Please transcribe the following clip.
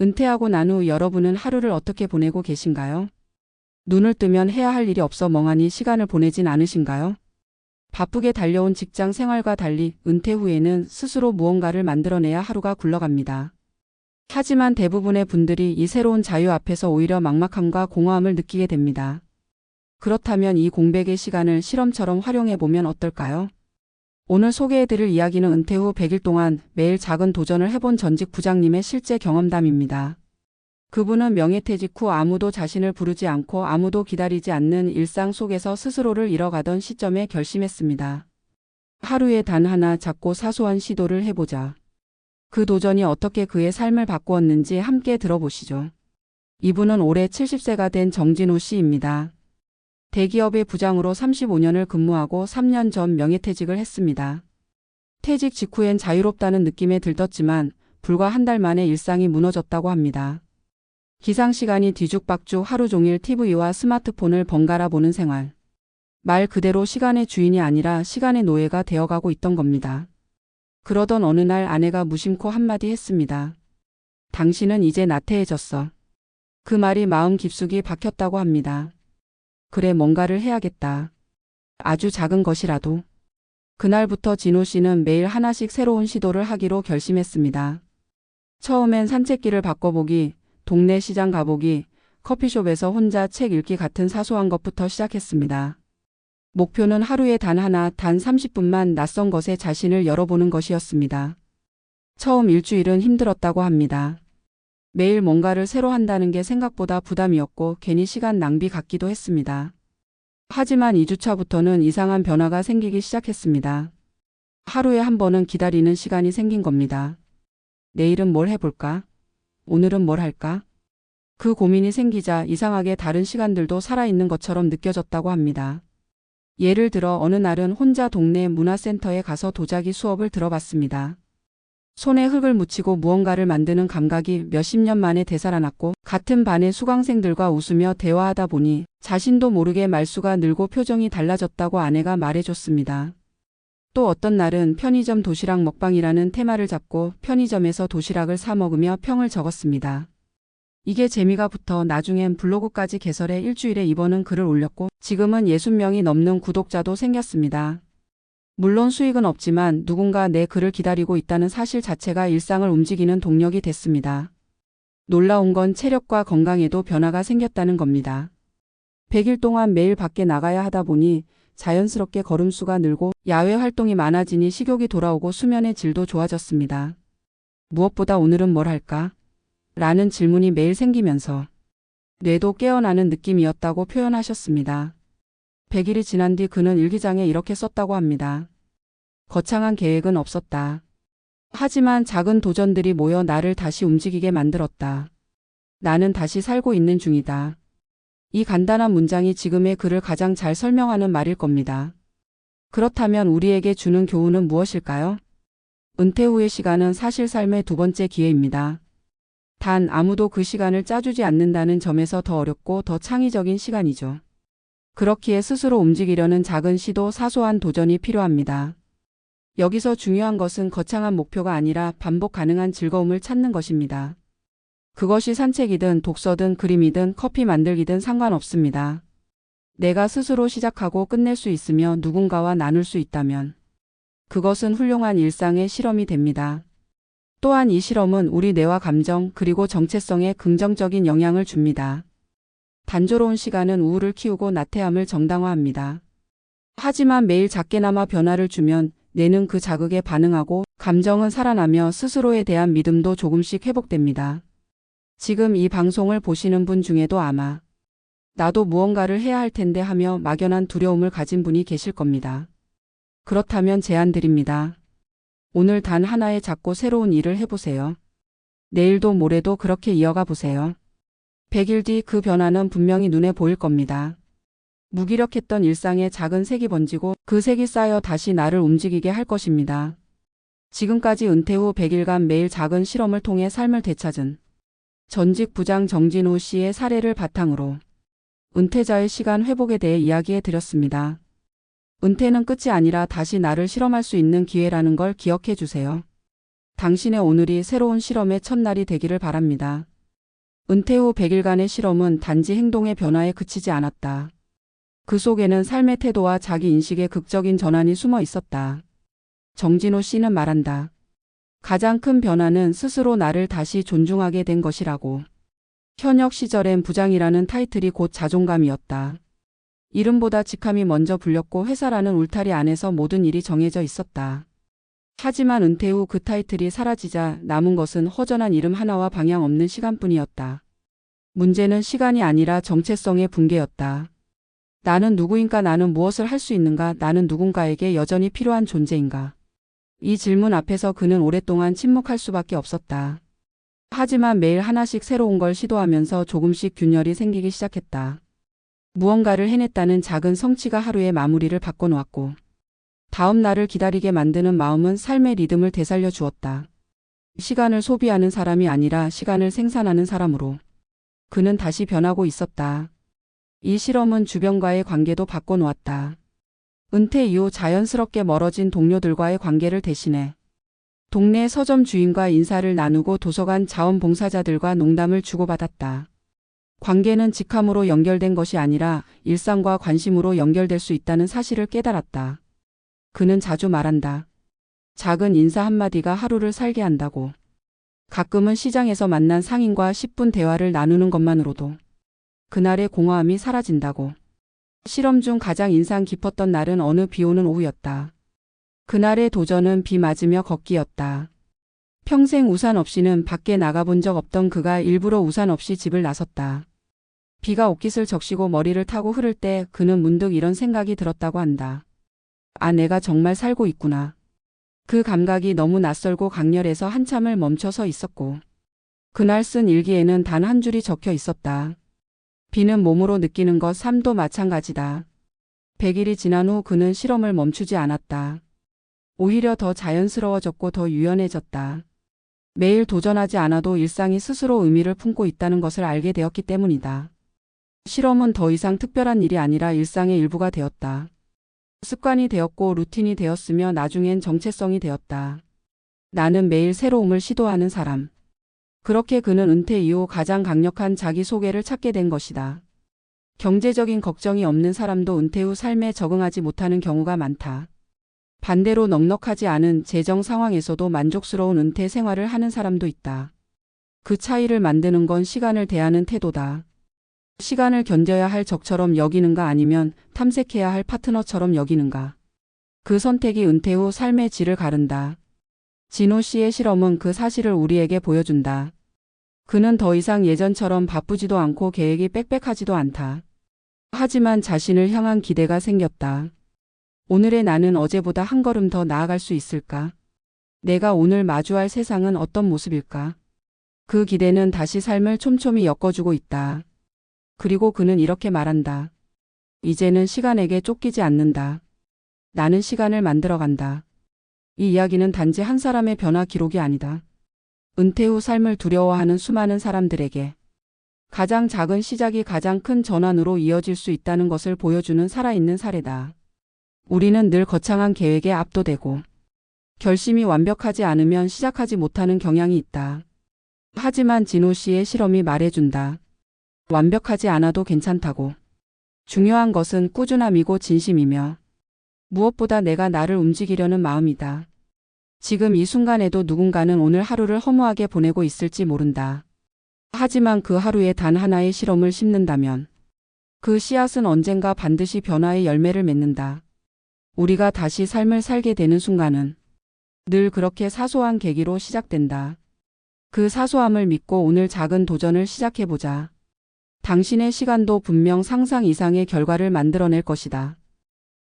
은퇴하고 난 후 여러분은 하루를 어떻게 보내고 계신가요? 눈을 뜨면 해야 할 일이 없어 멍하니 시간을 보내진 않으신가요? 바쁘게 달려온 직장 생활과 달리 은퇴 후에는 스스로 무언가를 만들어내야 하루가 굴러갑니다. 하지만 대부분의 분들이 이 새로운 자유 앞에서 오히려 막막함과 공허함을 느끼게 됩니다. 그렇다면 이 공백의 시간을 실험처럼 활용해 보면 어떨까요? 오늘 소개해드릴 이야기는 은퇴 후 100일 동안 매일 작은 도전을 해본 전직 부장님의 실제 경험담입니다. 그분은 명예퇴직 후 아무도 자신을 부르지 않고 아무도 기다리지 않는 일상 속에서 스스로를 잃어가던 시점에 결심했습니다. 하루에 단 하나 작고 사소한 시도를 해보자. 그 도전이 어떻게 그의 삶을 바꾸었는지 함께 들어보시죠. 이분은 올해 70세가 된 정진호 씨입니다. 대기업의 부장으로 35년을 근무하고 3년 전 명예퇴직을 했습니다. 퇴직 직후엔 자유롭다는 느낌에 들떴지만 불과 한 달 만에 일상이 무너졌다고 합니다. 기상시간이 뒤죽박죽 하루 종일 TV와 스마트폰을 번갈아 보는 생활. 말 그대로 시간의 주인이 아니라 시간의 노예가 되어가고 있던 겁니다. 그러던 어느 날 아내가 무심코 한마디 했습니다. 당신은 이제 나태해졌어. 그 말이 마음 깊숙이 박혔다고 합니다. 그래 뭔가를 해야겠다. 아주 작은 것이라도. 그날부터 진호 씨는 매일 하나씩 새로운 시도를 하기로 결심했습니다. 처음엔 산책길을 바꿔보기, 동네 시장 가보기, 커피숍에서 혼자 책 읽기 같은 사소한 것부터 시작했습니다. 목표는 하루에 단 하나, 단 30분만 낯선 것에 자신을 열어보는 것이었습니다. 처음 일주일은 힘들었다고 합니다. 매일 뭔가를 새로 한다는 게 생각보다 부담이었고 괜히 시간 낭비 같기도 했습니다. 하지만 2주차부터는 이상한 변화가 생기기 시작했습니다. 하루에 한 번은 기다리는 시간이 생긴 겁니다. 내일은 뭘 해볼까? 오늘은 뭘 할까? 그 고민이 생기자 이상하게 다른 시간들도 살아있는 것처럼 느껴졌다고 합니다. 예를 들어 어느 날은 혼자 동네 문화센터에 가서 도자기 수업을 들어봤습니다. 손에 흙을 묻히고 무언가를 만드는 감각이 몇십 년 만에 되살아났고 같은 반의 수강생들과 웃으며 대화하다 보니 자신도 모르게 말수가 늘고 표정이 달라졌다고 아내가 말해줬습니다. 또 어떤 날은 편의점 도시락 먹방이라는 테마를 잡고 편의점에서 도시락을 사 먹으며 평을 적었습니다. 이게 재미가 붙어 나중엔 블로그까지 개설해 일주일에 이번은 글을 올렸고 지금은 60명이 넘는 구독자도 생겼습니다. 물론 수익은 없지만 누군가 내 글을 기다리고 있다는 사실 자체가 일상을 움직이는 동력이 됐습니다. 놀라운 건 체력과 건강에도 변화가 생겼다는 겁니다. 100일 동안 매일 밖에 나가야 하다 보니 자연스럽게 걸음수가 늘고 야외 활동이 많아지니 식욕이 돌아오고 수면의 질도 좋아졌습니다. 무엇보다 오늘은 뭘 할까? 라는 질문이 매일 생기면서 뇌도 깨어나는 느낌이었다고 표현하셨습니다. 100일이 지난 뒤 그는 일기장에 이렇게 썼다고 합니다. 거창한 계획은 없었다. 하지만 작은 도전들이 모여 나를 다시 움직이게 만들었다. 나는 다시 살고 있는 중이다. 이 간단한 문장이 지금의 그를 가장 잘 설명하는 말일 겁니다. 그렇다면 우리에게 주는 교훈은 무엇일까요? 은퇴 후의 시간은 사실 삶의 두 번째 기회입니다. 단 아무도 그 시간을 짜주지 않는다는 점에서 더 어렵고 더 창의적인 시간이죠. 그렇기에 스스로 움직이려는 작은 시도 사소한 도전이 필요합니다. 여기서 중요한 것은 거창한 목표가 아니라 반복 가능한 즐거움을 찾는 것입니다. 그것이 산책이든 독서든 그림이든 커피 만들기든 상관없습니다. 내가 스스로 시작하고 끝낼 수 있으며 누군가와 나눌 수 있다면 그것은 훌륭한 일상의 실험이 됩니다. 또한 이 실험은 우리 뇌와 감정 그리고 정체성에 긍정적인 영향을 줍니다. 단조로운 시간은 우울을 키우고 나태함을 정당화합니다. 하지만 매일 작게나마 변화를 주면 뇌는 그 자극에 반응하고 감정은 살아나며 스스로에 대한 믿음도 조금씩 회복됩니다. 지금 이 방송을 보시는 분 중에도 아마 나도 무언가를 해야 할 텐데 하며 막연한 두려움을 가진 분이 계실 겁니다. 그렇다면 제안 드립니다. 오늘 단 하나의 작고 새로운 일을 해보세요. 내일도 모레도 그렇게 이어가 보세요. 100일 뒤 그 변화는 분명히 눈에 보일 겁니다. 무기력했던 일상에 작은 색이 번지고 그 색이 쌓여 다시 나를 움직이게 할 것입니다. 지금까지 은퇴 후 100일간 매일 작은 실험을 통해 삶을 되찾은 전직 부장 정진호 씨의 사례를 바탕으로 은퇴자의 시간 회복에 대해 이야기해 드렸습니다. 은퇴는 끝이 아니라 다시 나를 실험할 수 있는 기회라는 걸 기억해 주세요. 당신의 오늘이 새로운 실험의 첫날이 되기를 바랍니다. 은퇴 후 100일간의 실험은 단지 행동의 변화에 그치지 않았다. 그 속에는 삶의 태도와 자기 인식의 극적인 전환이 숨어 있었다. 정진호 씨는 말한다. 가장 큰 변화는 스스로 나를 다시 존중하게 된 것이라고. 현역 시절엔 부장이라는 타이틀이 곧 자존감이었다. 이름보다 직함이 먼저 불렸고 회사라는 울타리 안에서 모든 일이 정해져 있었다. 하지만 은퇴 후 그 타이틀이 사라지자 남은 것은 허전한 이름 하나와 방향 없는 시간뿐이었다. 문제는 시간이 아니라 정체성의 붕괴였다. 나는 누구인가 나는 무엇을 할 수 있는가 나는 누군가에게 여전히 필요한 존재인가. 이 질문 앞에서 그는 오랫동안 침묵할 수밖에 없었다. 하지만 매일 하나씩 새로운 걸 시도하면서 조금씩 균열이 생기기 시작했다. 무언가를 해냈다는 작은 성취가 하루의 마무리를 바꿔놓았고 다음 날을 기다리게 만드는 마음은 삶의 리듬을 되살려 주었다. 시간을 소비하는 사람이 아니라 시간을 생산하는 사람으로 그는 다시 변하고 있었다. 이 실험은 주변과의 관계도 바꿔놓았다. 은퇴 이후 자연스럽게 멀어진 동료들과의 관계를 대신해 동네 서점 주인과 인사를 나누고 도서관 자원봉사자들과 농담을 주고받았다. 관계는 직함으로 연결된 것이 아니라 일상과 관심으로 연결될 수 있다는 사실을 깨달았다. 그는 자주 말한다. 작은 인사 한마디가 하루를 살게 한다고. 가끔은 시장에서 만난 상인과 10분 대화를 나누는 것만으로도 그날의 공허함이 사라진다고. 실험 중 가장 인상 깊었던 날은 어느 비 오는 오후였다. 그날의 도전은 비 맞으며 걷기였다. 평생 우산 없이는 밖에 나가본 적 없던 그가 일부러 우산 없이 집을 나섰다. 비가 옷깃을 적시고 머리를 타고 흐를 때 그는 문득 이런 생각이 들었다고 한다. 아, 내가 정말 살고 있구나. 그 감각이 너무 낯설고 강렬해서 한참을 멈춰서 있었고, 그날 쓴 일기에는 단 한 줄이 적혀 있었다. 비는 몸으로 느끼는 것 삶도 마찬가지다. 100일이 지난 후 그는 실험을 멈추지 않았다. 오히려 더 자연스러워졌고 더 유연해졌다. 매일 도전하지 않아도 일상이 스스로 의미를 품고 있다는 것을 알게 되었기 때문이다. 실험은 더 이상 특별한 일이 아니라 일상의 일부가 되었다. 습관이 되었고 루틴이 되었으며 나중엔 정체성이 되었다. 나는 매일 새로움을 시도하는 사람. 그렇게 그는 은퇴 이후 가장 강력한 자기소개를 찾게 된 것이다. 경제적인 걱정이 없는 사람도 은퇴 후 삶에 적응하지 못하는 경우가 많다. 반대로 넉넉하지 않은 재정 상황에서도 만족스러운 은퇴 생활을 하는 사람도 있다. 그 차이를 만드는 건 시간을 대하는 태도다. 시간을 견뎌야 할 적처럼 여기는가 아니면 탐색해야 할 파트너처럼 여기는가. 그 선택이 은퇴 후 삶의 질을 가른다. 진호 씨의 실험은 그 사실을 우리에게 보여준다. 그는 더 이상 예전처럼 바쁘지도 않고 계획이 빽빽하지도 않다. 하지만 자신을 향한 기대가 생겼다. 오늘의 나는 어제보다 한 걸음 더 나아갈 수 있을까? 내가 오늘 마주할 세상은 어떤 모습일까? 그 기대는 다시 삶을 촘촘히 엮어주고 있다. 그리고 그는 이렇게 말한다. 이제는 시간에게 쫓기지 않는다. 나는 시간을 만들어간다. 이 이야기는 단지 한 사람의 변화 기록이 아니다. 은퇴 후 삶을 두려워하는 수많은 사람들에게 가장 작은 시작이 가장 큰 전환으로 이어질 수 있다는 것을 보여주는 살아있는 사례다. 우리는 늘 거창한 계획에 압도되고 결심이 완벽하지 않으면 시작하지 못하는 경향이 있다. 하지만 진호 씨의 실험이 말해준다. 완벽하지 않아도 괜찮다고. 중요한 것은 꾸준함이고 진심이며 무엇보다 내가 나를 움직이려는 마음이다. 지금 이 순간에도 누군가는 오늘 하루를 허무하게 보내고 있을지 모른다. 하지만 그 하루에 단 하나의 실험을 심는다면 그 씨앗은 언젠가 반드시 변화의 열매를 맺는다. 우리가 다시 삶을 살게 되는 순간은 늘 그렇게 사소한 계기로 시작된다. 그 사소함을 믿고 오늘 작은 도전을 시작해보자. 당신의 시간도 분명 상상 이상의 결과를 만들어낼 것이다.